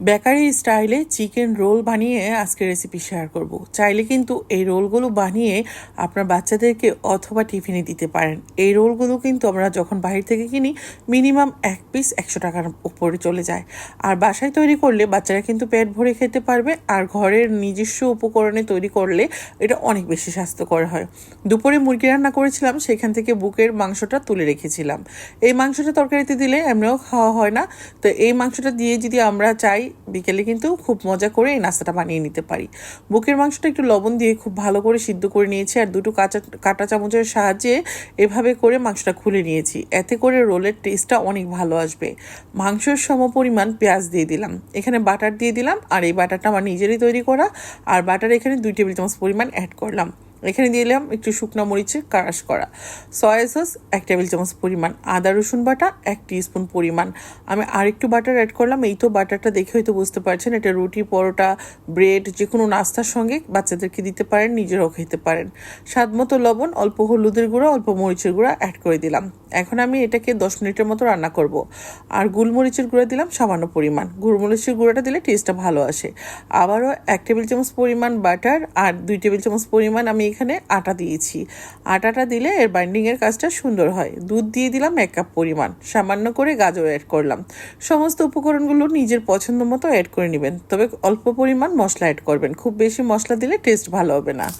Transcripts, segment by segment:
Bakery স্টাইলে chicken roll বানিয়ে আজকে রেসিপি শেয়ার করব। চাইলে কিন্তু এই রোলগুলো বানিয়ে আপনার বাচ্চাদেরকে অথবা টিফিনে দিতে পারেন। এই রোলগুলো কিন্তু আমরা যখন বাইরে থেকে কিনি মিনিমাম এক পিস একশো টাকার উপরে চলে যায়। আর বাসায় তৈরি করলে বাচ্চারা কিন্তু পেট ভরে খেতে পারবে আর ঘরের নিজস্ব উপকরণে তৈরি করলে এটা অনেক বেশি স্বাস্থ্যকর হয়। দুপুরে মুরগি রান্না করেছিলাম, সেখান থেকে বুকের মাংসটা তুলে রেখেছিলাম। এই মাংসটা তরকারিতে দিলে এমনিও খাওয়া হয় না। তো এই মাংসটা দিয়ে যদি আমরা চাই বিকেলে কিন্তু খুব মজা করে এই নাস্তাটা বানিয়ে নিতে পারি। বুকের মাংসটা একটু লবণ দিয়ে খুব ভালো করে সিদ্ধ করে নিয়েছি আর দুটো কাঁচা, কাঁটা চামচের সাহায্যে এভাবে করে মাংসটা খুলে নিয়েছি। এতে করে রোলের টেস্টটা অনেক ভালো আসবে। মাংসের সম পরিমাণ পেঁয়াজ দিয়ে দিলাম। এখানে বাটার দিয়ে দিলাম আর এই বাটারটা আমার নিজেরই তৈরি করা। আর বাটার এখানে দুই টেবিল চামচ পরিমাণ অ্যাড করলাম। এখানে দিয়ে দিলাম একটু শুকনো মরিচের কারাশ করা। সয়া সস, এক টেবিল চামচ পরিমাণ। আদা, রসুন বাটা, এক স্পুন পরিমাণ। আমি আরেকটু বাটার অ্যাড করলাম। এই তো বাটারটা দেখে হয়তো বুঝতে পারছেন, এটা রুটি, পরোটা, ব্রেড যে কোনো নাস্তার সঙ্গে বাচ্চাদেরকে দিতে পারেন, নিজেরাও খেতে পারেন। স্বাদ মতো লবণ, অল্প হলুদের গুঁড়া, অল্প মরিচের গুঁড়া অ্যাড করে দিলাম। এখন আমি এটাকে দশ মিনিটের মতো রান্না করব। আর গুলমরিচের গুঁড়া দিলাম সামান্য পরিমাণ। গুলমরিচের গুঁড়াটা দিলে টেস্টটা ভালো আসে। আবারও এক টেবিল চামচ পরিমাণ বাটার আর দুই টেবিল চামচ পরিমাণ আমি এখানে আটা দিয়েছি। আটাটা দিলে এর বাইন্ডিংয়ের কাজটা সুন্দর হয়। দুধ দিয়ে দিলাম এক কাপ পরিমাণ। সামান্য করে গাজর অ্যাড করলাম। সমস্ত উপকরণগুলো নিজের পছন্দ মতো অ্যাড করে নেবেন। তবে অল্প পরিমাণ মশলা অ্যাড করবেন। খুব বেশি মশলা দিলে টেস্ট ভালো হবে না।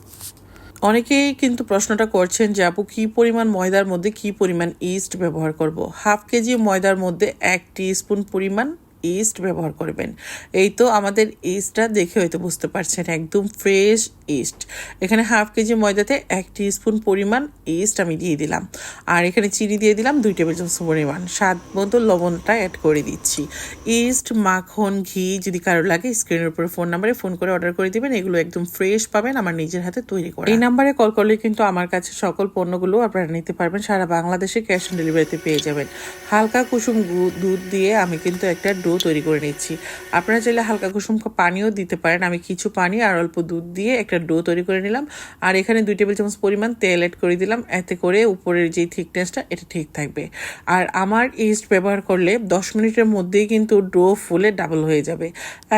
অনেকেই কিন্তু প্রশ্নটা করছেন যে, আপু, কী পরিমাণ ময়দার মধ্যে কী পরিমাণ ইস্ট ব্যবহার করব? হাফ কেজি ময়দার মধ্যে এক স্পুন পরিমাণ ইস্ট ব্যবহার করবেন। এই তো আমাদের ইস্টটা দেখে হয়তো বুঝতে পারছেন, একদম ফ্রেশ ইস্ট। এখানে হাফ কেজি ময়দাতে এক স্পুন পরিমাণ ইস্ট আমি দিয়ে দিলাম। আর এখানে চিনি দিয়ে দিলাম দুই টেবিল চামচ পরিমাণ। স্বাদ মতো লবণটা অ্যাড করে দিচ্ছি। ইস্ট, মাখন, ঘি যদি কারও লাগে স্ক্রিনের উপরে ফোন নাম্বারে ফোন করে অর্ডার করে দিবেন। এগুলো একদম ফ্রেশ পাবেন আমার নিজের হাতে তৈরি করা। এই নাম্বারে কল করলে কিন্তু আমার কাছে সকল পণ্যগুলো আপনারা নিতে পারবেন। সারা বাংলাদেশে ক্যাশ অন ডেলিভারিতে পেয়ে যাবেন। হালকা কুসুম দুধ দিয়ে আমি কিন্তু একটা ডো তৈরি করে নিচ্ছি। আপনারা চাইলে হালকা কুসুম পানিও দিতে পারেন। আমি কিছু পানি আর অল্প দুধ দিয়ে একটা ডো তৈরি করে নিলাম। আর এখানে দুই টেবিল চামচ পরিমাণ তেল অ্যাড করে দিলাম। এতে করে উপরের যে থিকনেসটা এটা ঠিক থাকবে। আর আমার ইস্ট ব্যবহার করলে দশ মিনিটের মধ্যেই কিন্তু ডো ফুলে ডাবল হয়ে যাবে।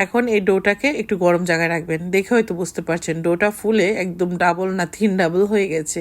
এখন এই ডোটাকে একটু গরম জায়গায় রাখবেন। দেখে হয়তো বুঝতে পারছেন, ডোটা ফুলে একদম ডাবল না থিন ডাবল হয়ে গেছে।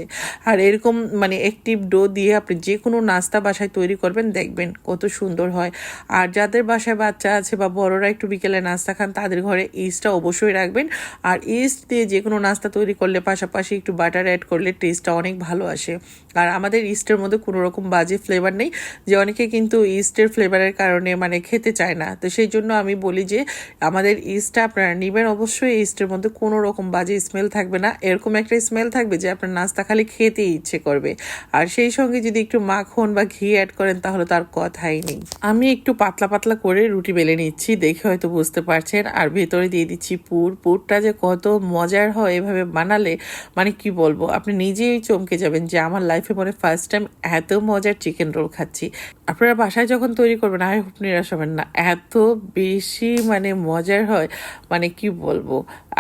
আর এরকম মানে একটিভ ডো দিয়ে আপনি যে কোনো নাস্তা বাসায় তৈরি করবেন, দেখবেন কত সুন্দর হয়। আর যাদের বাসায় বাচ্চা আছে বা বড়রা একটু বিকেলে নাস্তা খান, তাদের ঘরে ইস্টটা অবশ্যই রাখবেন। আর ইস্ট দিয়ে যে কোনো নাস্তা তৈরি করলে পাশাপাশি একটু বাটার অ্যাড করলে টেস্টটা অনেক ভালো আসে। আর আমাদের ইস্টের মধ্যে কোনো রকম বাজে ফ্লেভার নেই। যে অনেকে কিন্তু ইস্টের ফ্লেভারের কারণে মানে খেতে চায় না। তো সেই জন্য আমি বলি যে, আমাদের ইস্টটা আপনারা নেবেন। অবশ্যই ইস্টের মধ্যে কোনো রকম বাজে স্মেল থাকবে না। এরকম একটা স্মেল থাকবে যে আপনার নাস্তা খালি খেতে ইচ্ছে করবে। আর সেই সঙ্গে যদি একটু মাখন বা ঘি অ্যাড করেন তাহলে তার কথাই নেই। আমি একটু পাতলা পাতলা করে রুটি বেলে নিচ্ছি, দেখে হয়তো বুঝতে পারছেন। আর ভেতরে দিয়ে দিচ্ছি পুর। পুরটা যে কত মজার হয় এভাবে বানালে মানে কি বলব, আপনি নিজেই চমকে যাবেন যে আমার লাইফে মনে ফার্স্ট টাইম এত মজার চিকেন রোল খাচ্ছি। আপনারা বাসায় যখন তৈরি করবেন আই হোপ নিরাশ হবেন না, এত বেশি মানে মজার হয় মানে কি বলব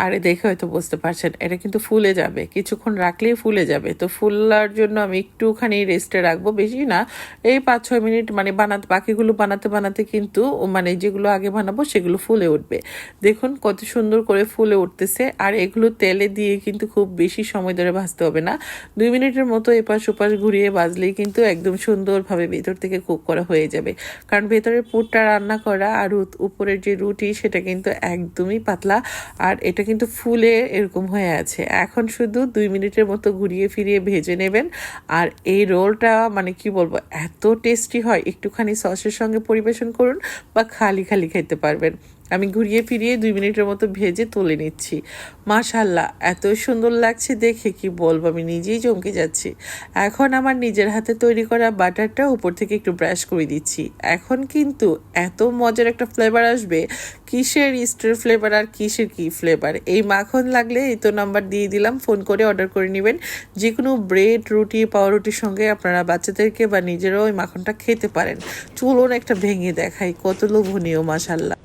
আরে দেখে হয়তো বুঝতে পারছেন, এটা কিন্তু ফুলে যাবে। কিছুক্ষণ রাখলেই ফুলে যাবে। তো ফুলার জন্য আমি একটুখানি রেস্টে রাখব, বেশি না। এই পাঁচ ছয় মিনিট মানে বানাতে, বাকিগুলো বানাতে বানাতে কিন্তু মানে যেগুলো আগে বানাবো সেগুলো ফুলে উঠবে। দেখুন কত সুন্দর করে ফুলে উঠতেছে। আর এগুলো তেলে দিয়ে কিন্তু খুব বেশি সময় ধরে ভাজতে হবে না। দুই মিনিটের মতো এপাশ ওপাশ ঘুরিয়ে ভাজলেই কিন্তু একদম সুন্দরভাবে ভেতর থেকে কুক করা হয়ে যাবে। কারণ ভেতরের পুরটা রান্না করা আর উপরের যে রুটি সেটা কিন্তু একদমই পাতলা। আর এটা কিন্তু ফুলে এরকম হয়ে আছে। এখন শুধু দুই মিনিটের মতো ঘুরিয়ে ফিরিয়ে ভেজে নেবেন। আর এই রোলটা মানে কি বলব, এত টেস্টি হয়, একটুখানি সসের সঙ্গে পরিবেশন করুন বা খালি খালি খেতে পারবেন। আমি ঘুরিয়ে ফিরিয়ে দুই মিনিটের মতো ভেজে তুলে নিচ্ছি। মাশাল্লাহ এত সুন্দর লাগছে দেখে, কি বলব, আমি নিজেই চমকে যাচ্ছি। এখন আমার নিজের হাতে তৈরি করা বাটারটা উপর থেকে একটু ব্রাশ করে দিচ্ছি। এখন কিন্তু এত মজার একটা ফ্লেভার আসবে, কিসের ইস্টের ফ্লেভার আর কিসের কি ফ্লেভার এই মাখন লাগলে এই তো নাম্বার দিয়ে দিলাম ফোন করে অর্ডার করে নেবেন। যে কোনো ব্রেড রুটি, পাউরুটির সঙ্গে আপনারা বাচ্চাদেরকে বা নিজেরাও ওই মাখনটা খেতে পারেন। চুলন একটা ভেঙে দেখাই, কত লোভনীয় মাসাল্লাহ